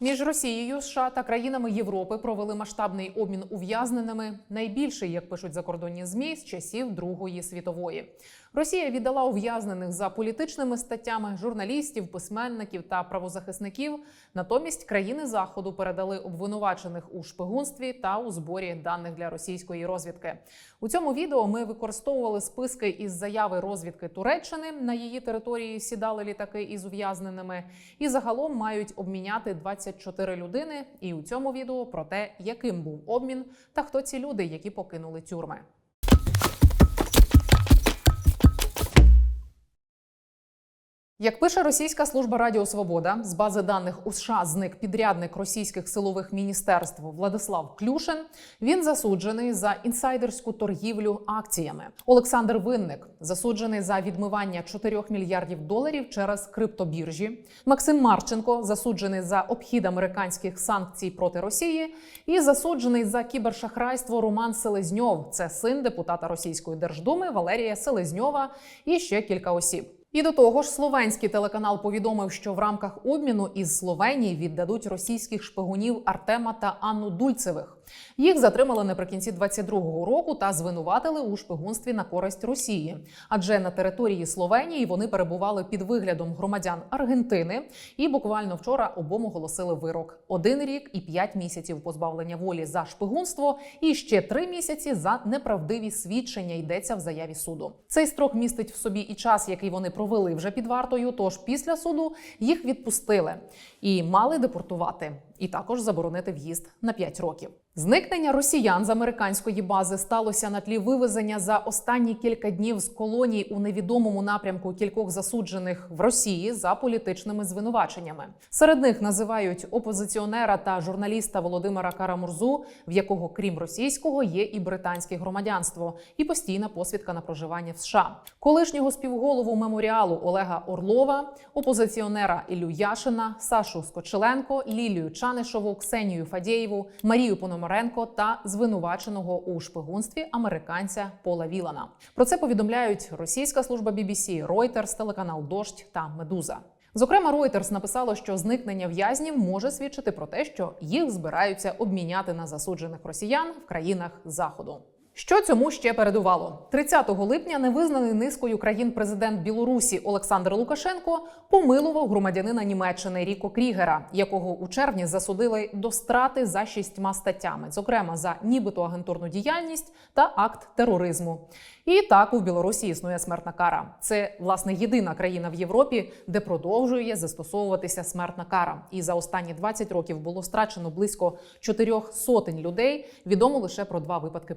Між Росією, США та країнами Європи провели масштабний обмін ув'язненими, найбільший, як пишуть закордонні змі, з часів Другої світової. Росія віддала ув'язнених за політичними статтями журналістів, письменників та правозахисників. Натомість країни заходу передали обвинувачених у шпигунстві та у зборі даних для російської розвідки. У цьому відео ми використовували списки із заяви розвідки Туреччини. На її території сідали літаки із ув'язненими, і загалом мають обміняти 24 людини. І у цьому відео про те, яким був обмін та хто ці люди, які покинули тюрми. Як пише російська служба Радіо Свобода, з бази даних у США зник підрядник російських силових міністерств Владислав Клюшин. Він засуджений за інсайдерську торгівлю акціями. Олександр Винник засуджений за відмивання 4 мільярдів доларів через криптобіржі. Максим Марченко засуджений за обхід американських санкцій проти Росії, і засуджений за кібершахрайство Роман Селезньов. Це син депутата Російської Держдуми Валерія Селезньова і ще кілька осіб. І до того ж, словенський телеканал повідомив, що в рамках обміну із Словенії віддадуть російських шпигунів Артема та Анну Дульцевих. Їх затримали наприкінці 22-го року та звинуватили у шпигунстві на користь Росії. Адже на території Словенії вони перебували під виглядом громадян Аргентини, і буквально вчора обом оголосили вирок: один рік і п'ять місяців позбавлення волі за шпигунство, і ще три місяці за неправдиві свідчення. Йдеться в заяві суду. Цей строк містить в собі і час, який вони провели вже під вартою. Тож після суду їх відпустили і мали депортувати, і також заборонити в'їзд на 5 років. Зникнення росіян з американської бази сталося на тлі вивезення за останні кілька днів з колоній у невідомому напрямку кількох засуджених в Росії за політичними звинуваченнями. Серед них називають опозиціонера та журналіста Володимира Карамурзу, в якого, крім російського, є і британське громадянство, і постійна посвідка на проживання в США. Колишнього співголову меморіалу Олега Орлова, опозиціонера Ілю Яшина, Сашу Скочеленко, Лілію Чанишову, Ксенію Фадєєву, Марію Пономаренко та звинуваченого у шпигунстві американця Пола Вілана. Про це повідомляють російська служба BBC, Reuters, телеканал Дождь та Медуза. Зокрема, Reuters написало, що зникнення в'язнів може свідчити про те, що їх збираються обміняти на засуджених росіян в країнах заходу. Що цьому ще передувало? 30 липня невизнаний низкою країн президент Білорусі Олександр Лукашенко помилував громадянина Німеччини Ріко Крігера, якого у червні засудили до страти за шістьма статтями, зокрема за нібито агентурну діяльність та акт тероризму. І так у Білорусі існує смертна кара. Це власне єдина країна в Європі, де продовжує застосовуватися смертна кара. І за останні 20 років було страчено близько чотирьох сотень людей. Відомо лише про два випадки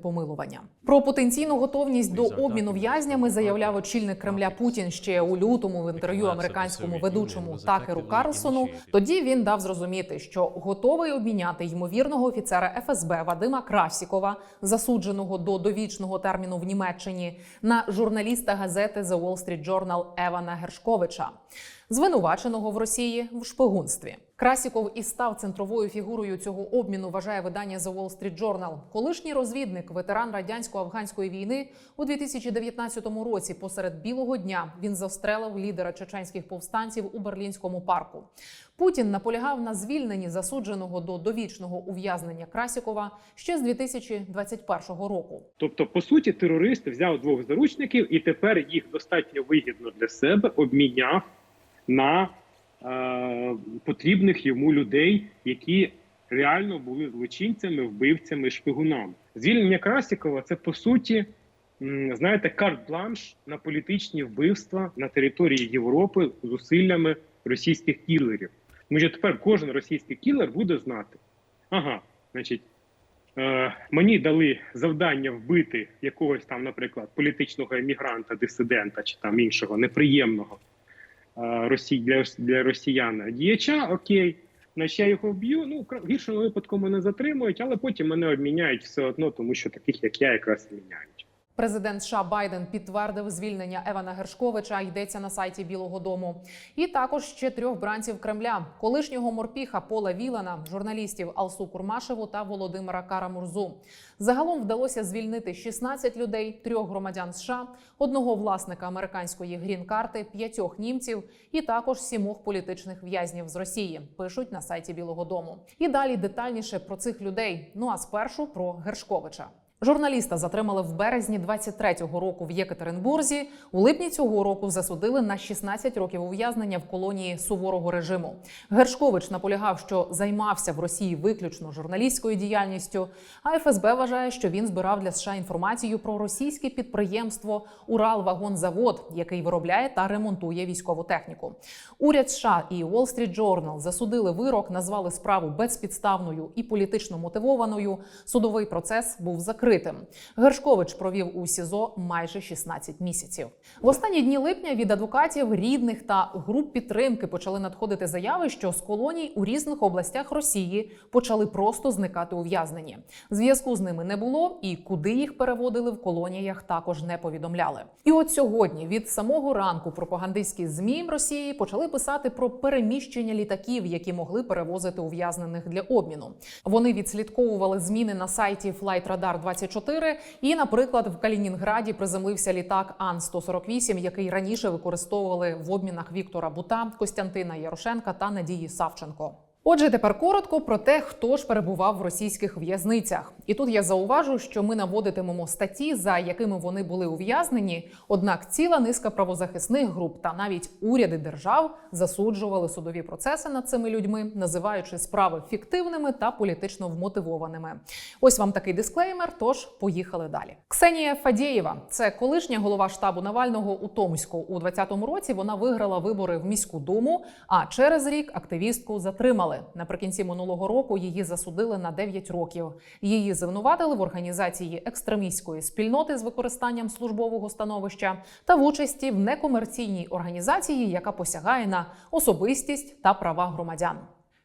помилування. Про потенційну готовність до обміну в'язнями заявляв очільник Кремля Путін ще у лютому в інтерв'ю американському ведучому Такеру Карлсону. Тоді він дав зрозуміти, що готовий обміняти ймовірного офіцера ФСБ Вадима Красікова, засудженого до довічного терміну в Німеччині, на журналіста газети The Wall Street Journal Евана Гершковича, звинуваченого в Росії в шпигунстві. Красіков і став центровою фігурою цього обміну. Вважає видання The Wall Street Journal. Колишній розвідник, ветеран радянсько-афганської війни у 2019 році. Посеред білого дня він застрелив лідера чеченських повстанців у берлінському парку. Путін наполягав на звільненні засудженого до довічного ув'язнення Красікова ще з 2021 року. Тобто, по суті, терорист взяв двох заручників і тепер їх достатньо вигідно для себе обміняв на потрібних йому людей, які реально були злочинцями, вбивцями, шпигунами. Звільнення Красікова це по суті, знаєте, карт-бланш на політичні вбивства на території Європи зусиллями російських кілерів. Тому що тепер кожен російський кілер буде знати, ага, значить. Е, мені дали завдання вбити якогось там, наприклад, політичного емігранта, дисидента чи там іншого неприємного е, росі... для, для росіян діяча. Окей, значить я його вб'ю. Ну в гіршому випадку мене затримують, але потім мене обміняють все одно, тому що таких як я якраз міняють. Президент США Байден підтвердив звільнення Евана Гершковича. Йдеться на сайті Білого Дому. І також ще трьох бранців Кремля: колишнього морпіха Пола Вілана, журналістів Алсу Курмашеву та Володимира Карамурзу. Загалом вдалося звільнити 16 людей, трьох громадян США, одного власника американської грін-карти, п'ятьох німців і також сімох політичних в'язнів з Росії. Пишуть на сайті Білого Дому. І далі детальніше про цих людей. Ну а спершу про Гершковича. Журналіста затримали в березні 23-го року в Єкатеринбурзі. У липні цього року засудили на 16 років ув'язнення в колонії суворого режиму. Гершкович наполягав, що займався в Росії виключно журналістською діяльністю. А ФСБ вважає, що він збирав для США інформацію про російське підприємство Уралвагонзавод, який виробляє та ремонтує військову техніку. Уряд США і Wall Street Journal засудили вирок, назвали справу безпідставною і політично мотивованою. Судовий процес був відкритим. Гершкович провів у СІЗО майже 16 місяців. В останні дні липня від адвокатів, рідних та груп підтримки почали надходити заяви, що з колоній у різних областях Росії почали просто зникати ув'язнені. Зв'язку з ними не було, і куди їх переводили в колоніях також не повідомляли. І от сьогодні від самого ранку пропагандистські змі Росії почали писати про переміщення літаків, які могли перевозити ув'язнених для обміну. Вони відслідковували зміни на сайті FlightRadar24 Ан-24. І, наприклад, в Калінінграді приземлився літак Ан-148, який раніше використовували в обмінах Віктора Бута, Костянтина Ярошенка та Надії Савченко. Отже, тепер коротко про те, хто ж перебував в російських в'язницях. І тут я зауважу, що ми наводитимемо статті, за якими вони були ув'язнені. Однак ціла низка правозахисних груп та навіть уряди держав засуджували судові процеси над цими людьми, називаючи справи фіктивними та політично вмотивованими. Ось вам такий дисклеймер. Тож поїхали далі. Ксенія Фадєєва це колишня голова штабу Навального у Томську. У 2020 році вона виграла вибори в міську думу. А через рік активістку затримали. Наприкінці минулого року її засудили на 9 років. Її звинуватили в організації екстремістської спільноти з використанням службового становища та в участі в некомерційній організації, яка посягає на особистість та права громадян.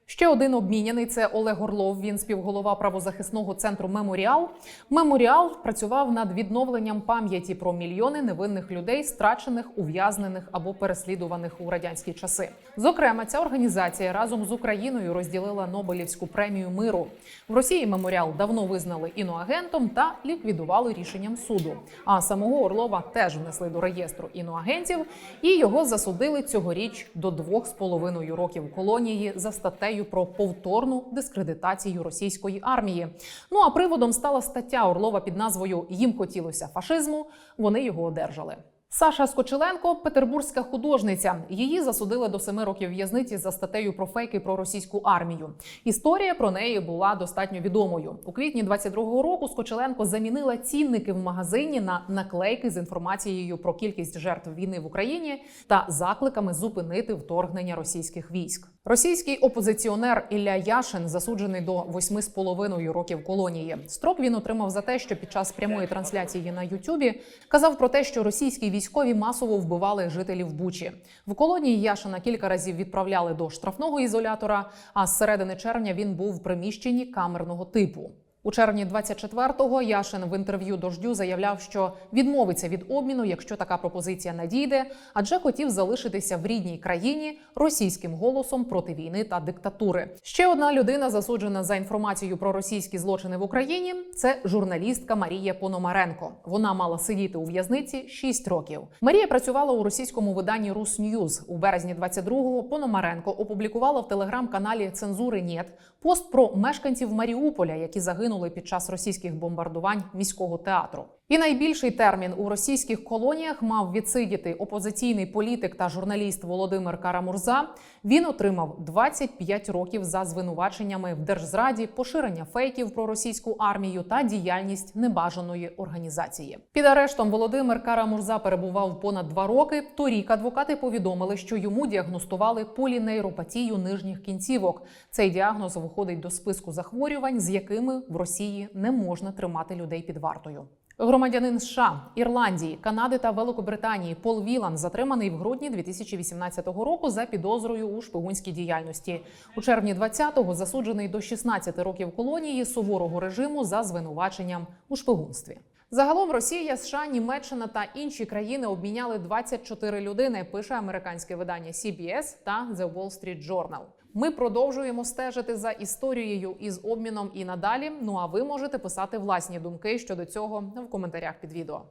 Ще один обміняний це Олег Орлов. Він співголова правозахисного центру Меморіал. Меморіал працював над відновленням пам'яті про мільйони невинних людей, страчених, ув'язнених або переслідуваних у радянські часи. Зокрема, ця організація разом з Україною розділила Нобелівську премію миру. В Росії меморіал давно визнали іноагентом та ліквідували рішенням суду. А самого Орлова теж внесли до реєстру іноагентів, і його засудили цьогоріч до двох з половиною років колонії за статтею про повторну дискредитацію російської армії. Ну а приводом стала стаття Орлова під назвою Їм хотілося фашизму. Вони його одержали. Саша Скочеленко петербурзька художниця. Її засудили до семи років в'язниці за статтею про фейки про російську армію. Історія про неї була достатньо відомою. У квітні 22-го року Скочеленко замінила цінники в магазині на наклейки з інформацією про кількість жертв війни в Україні та закликами зупинити вторгнення російських військ. Російський опозиціонер Ілля Яшин засуджений до 8,5 років колонії. Строк він отримав за те, що під час прямої трансляції на Ютубі казав про те, що російські військові масово вбивали жителів Бучі. В колонії Яшина кілька разів відправляли до штрафного ізолятора. А з середини червня він був в приміщенні камерного типу. У червні 24-го Яшин в інтерв'ю дождю заявляв, що відмовиться від обміну, якщо така пропозиція надійде, адже хотів залишитися в рідній країні російським голосом проти війни та диктатури. Ще одна людина засуджена за інформацію про російські злочини в Україні. Це журналістка Марія Пономаренко. Вона мала сидіти у в'язниці 6 років. Марія працювала у російському виданні «Русньюз». У березні 22-го Пономаренко опублікувала в телеграм-каналі Цензури Нєт пост про мешканців Маріуполя, які загинули під час російських бомбардувань міського театру. І найбільший термін у російських колоніях мав відсидіти опозиційний політик та журналіст Володимир Карамурза. Він отримав 25 років за звинуваченнями в держзраді, поширення фейків про російську армію та діяльність небажаної організації. Під арештом Володимир Карамурза перебував понад два роки. Торік адвокати повідомили, що йому діагностували полінейропатію нижніх кінцівок. Цей діагноз входить до списку захворювань, з якими в Росії не можна тримати людей під вартою. Громадянин США, Ірландії, Канади та Великобританії Пол Вілан затриманий в грудні 2018 року за підозрою у шпигунській діяльності. У червні 20-го засуджений до 16 років колонії суворого режиму за звинуваченням у шпигунстві. Загалом Росія, США, Німеччина та інші країни обміняли 24 людини. Пише американське видання CBS та The Wall Street Journal. Ми продовжуємо стежити за історією із обміном і надалі. Ну а ви можете писати власні думки щодо цього в коментарях під відео.